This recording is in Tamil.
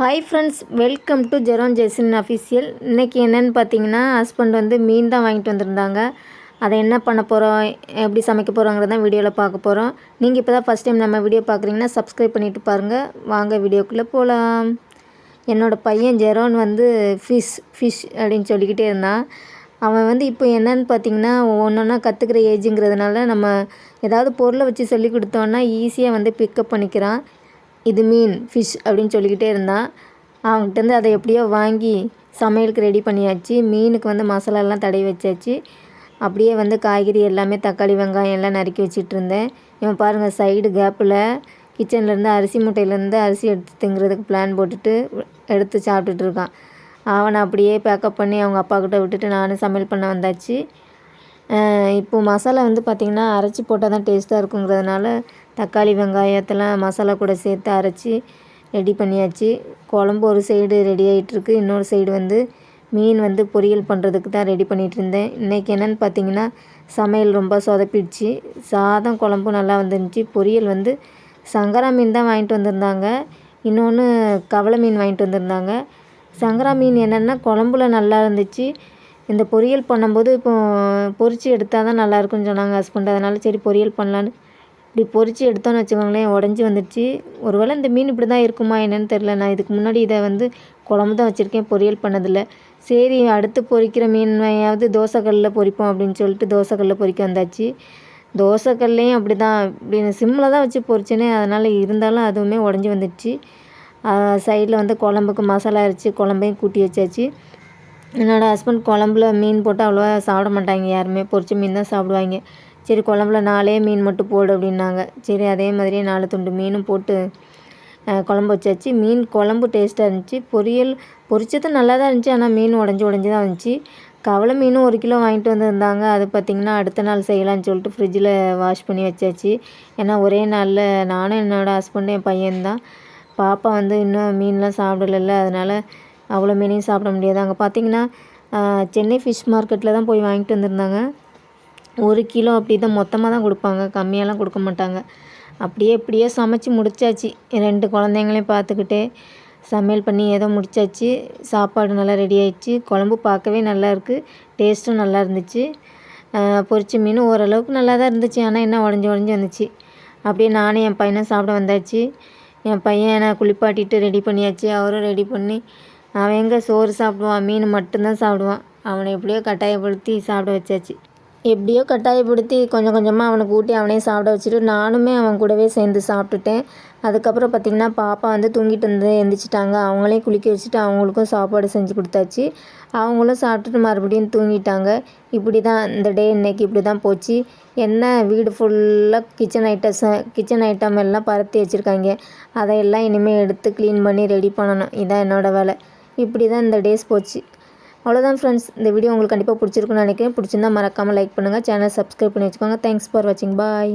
Hi friends welcome to Jeron Jesin official இன்றைக்கி என்னென்னு பார்த்தீங்கன்னா ஹஸ்பண்ட் வந்து மீன் தான் வாங்கிட்டு வந்திருந்தாங்க. அதை என்ன பண்ண போகிறோம் எப்படி சமைக்க போகிறோங்கிறத தான் வீடியோவில் பார்க்க போகிறோம் நீங்கள் இப்போ தான் ஃபஸ்ட் டைம் நம்ம வீடியோ பார்க்குறீங்கன்னா சப்ஸ்கிரைப் பண்ணிவிட்டு பாருங்கள் வாங்க வீடியோக்குள்ளே போகலாம் என்னோடய பையன் ஜெரோன் வந்து ஃபிஷ் ஃபிஷ் அப்படின்னு சொல்லிக்கிட்டே இருந்தான். அவன் வந்து இப்போ என்னன்னு பார்த்தீங்கன்னா ஒன்றா கற்றுக்கிற ஏஜுங்கிறதுனால நம்ம ஏதாவது பொருளை வச்சு சொல்லி கொடுத்தோன்னா ஈஸியாக வந்து பிக்கப் பண்ணிக்கிறான். இது மீன் ஃபிஷ் அப்படின்னு சொல்லிக்கிட்டே இருந்தான் அவங்ககிட்டருந்து அதை எப்படியோ வாங்கி சமையலுக்கு ரெடி பண்ணியாச்சு. மீனுக்கு வந்து மசாலாலாம் தடவி வச்சாச்சு. அப்படியே வந்து காய்கறி எல்லாமே தக்காளி வெங்காயம் எல்லாம் நறுக்கி வச்சிட்டு இருந்தேன். இவன் பாருங்கள் சைடு கேப்பில் கிச்சன்லேருந்து அரிசி மூட்டையிலேருந்து அரிசி எடுத்து திங்கிறதுக்கு பிளான் போட்டுட்டு எடுத்து சாப்பிட்டுட்டு இருக்கான். அவனை அப்படியே பேக்கப் பண்ணி அவங்க அப்பா கிட்ட விட்டுட்டு நானும் சமையல் பண்ண வந்தாச்சு. இப்போது மசாலா வந்து பார்த்திங்கன்னா அரைச்சி போட்டால் தான் டேஸ்ட்டாக இருக்குங்கிறதுனால தக்காளி வெங்காயத்தெல்லாம் மசாலா கூட சேர்த்து அரைச்சி ரெடி பண்ணியாச்சு. குழம்பு ஒரு சைடு ரெடி ஆகிட்டுருக்கு இன்னொரு சைடு வந்து மீன் வந்து பொரியல் பண்ணுறதுக்கு தான் ரெடி பண்ணிகிட்டு இருந்தேன் இன்றைக்கி என்னென்னு பார்த்தீங்கன்னா சமையல் ரொம்ப சொதப்பிடுச்சு. சாதம் குழம்பும் நல்லா வந்துருந்துச்சு. பொரியல் வந்து சங்கரா மீன் தான் வாங்கிட்டு வந்திருந்தாங்க. இன்னொன்று கவலை மீன் வாங்கிட்டு வந்திருந்தாங்க. சங்கரா மீன் என்னென்னா குழம்புல நல்லா இருந்துச்சு. இந்த பொரியல் பண்ணும்போது இப்போ பொரித்து எடுத்தால் தான் நல்லாயிருக்குன்னு சொன்னாங்க ஹஸ்பண்ட். அதனால் சரி பொரியல் பண்ணலான்னு இப்படி பொரித்து எடுத்தோன்னு வச்சுக்கோங்களேன் உடஞ்சி வந்துடுச்சு. ஒரு வேளை இந்த மீன் இப்படி தான் இருக்குமா என்னென்னு தெரில நான் இதுக்கு முன்னாடி இதை வந்து குழம்பு தான் வச்சுருக்கேன் பொரியல் பண்ணதில்ல. சரி அடுத்து பொறிக்கிற மீனையாவது தோசைக்கல்லில் பொரிப்போம் அப்படின்னு சொல்லிட்டு தோசைக்கல்லில் பொறிக்க வந்தாச்சு. தோசைக்கல்லையும் அப்படி தான் இப்படி சிம்மில் தான் வச்சு பொறிச்சேனே அதனால் இருந்தாலும் அதுவுமே உடஞ்சி வந்துடுச்சு. சைடில் வந்து குழம்புக்கு மசாலா அரைச்சி குழம்பையும் கூட்டி வச்சாச்சு. என்னோடய ஹஸ்பண்ட் குழம்புல மீன் போட்டு அவ்வளோவா சாப்பிட மாட்டாங்க யாருமே. பொரிச்ச மீன் தான் சாப்பிடுவாங்க. சரி குழம்புல நாலே மீன் மட்டும் போடு அப்படின்னாங்க. சரி அதே மாதிரியே நாலு துண்டு மீனும் போட்டு குழம்பு வச்சாச்சு. மீன் குழம்பு டேஸ்ட்டாக இருந்துச்சு. பொரியல் பொரிச்சது நல்லா தான் இருந்துச்சு. ஆனால் மீன் உடஞ்சி உடஞ்சி தான் இருந்துச்சு. கவலை மீனும் ஒரு கிலோ வாங்கிட்டு வந்திருந்தாங்க. அது பார்த்திங்கன்னா அடுத்த நாள் செய்யலான்னு சொல்லிட்டு ஃப்ரிட்ஜில் வாஷ் பண்ணி வச்சாச்சு. ஏன்னா ஒரே நாளில் நானும் என்னோடய ஹஸ்பண்டும் என் பையன்தான். பாப்பா வந்து இன்னும் மீன்லாம் சாப்பிடலல்ல. அதனால் அவ்வளோ மீனையும் சாப்பிட முடியாது. அங்கே பார்த்திங்கன்னா சென்னை ஃபிஷ் மார்க்கெட்டில் தான் போய் வாங்கிட்டு வந்திருந்தாங்க. ஒரு கிலோ அப்படி தான் மொத்தமாக தான் கொடுப்பாங்க. கம்மியாலாம் கொடுக்க மாட்டாங்க. அப்படியே இப்படியே சமைச்சி முடிச்சாச்சு. ரெண்டு குழந்தைங்களையும் பார்த்துக்கிட்டே சமையல் பண்ணி ஏதோ முடிச்சாச்சு. சாப்பாடு நல்லா ரெடி ஆயிடுச்சு. குழம்பு பார்க்கவே நல்லா இருக்குது டேஸ்ட்டும் நல்லா இருந்துச்சு. பொரிச்ச மீன் ஓரளவுக்கு நல்லா தான் இருந்துச்சு. ஆனால் என்ன உடஞ்சி உடஞ்சி வந்துச்சு. அப்படியே நானும் என் பையனும் சாப்பிட வந்தாச்சு. என் பையனை குளிப்பாட்டிட்டு ரெடி பண்ணியாச்சு. அவரும் ரெடி பண்ணி அவன் எங்கே சோறு சாப்பிடுவான் மீன் மட்டும்தான் சாப்பிடுவான். அவனை எப்படியோ கட்டாயப்படுத்தி சாப்பிட வச்சாச்சு. எப்படியோ கட்டாயப்படுத்தி கொஞ்சம் கொஞ்சமாக அவனுக்கு ஊட்டி அவனே சாப்பிட வச்சுட்டு நானுமே அவன் கூடவே சேர்ந்து சாப்பிட்டுட்டேன். அதுக்கப்புறம் பார்த்திங்கன்னா பாப்பா வந்து தூங்கிட்டு இருந்து எந்திரிச்சிட்டாங்க. அவங்களையும் குளிக்க வச்சுட்டு அவங்களுக்கும் சாப்பாடு செஞ்சு கொடுத்தாச்சு. அவங்களும் சாப்பிட்டுட்டு மறுபடியும் தூங்கிட்டாங்க. இப்படி தான் இந்த டே இன்னைக்கு இப்படி தான் போச்சு. என்ன வீடு ஃபுல்லாக கிச்சன் ஐட்டம்ஸ் கிச்சன் ஐட்டம் எல்லாம் பரத்தி வச்சுருக்காங்க. அதையெல்லாம் இனிமேல் எடுத்து க்ளீன் பண்ணி ரெடி பண்ணணும். இதான் என்னோடய வேலை. இப்படி தான் இந்த டேஸ் போச்சு. அவ்வளோதான் ஃப்ரெண்ட்ஸ் இந்த வீடியோ உங்களுக்கு கண்டிப்பாக பிடிச்சிருக்குன்னு நினைக்கிறேன். பிடிச்சிருந்தா மறக்காமல் லைக் பண்ணுங்கள் சேனல் சப்ஸ்கிரைப் பண்ணி வச்சுக்கோங்க. தேங்க்ஸ் ஃபார் வாட்சிங் பாய்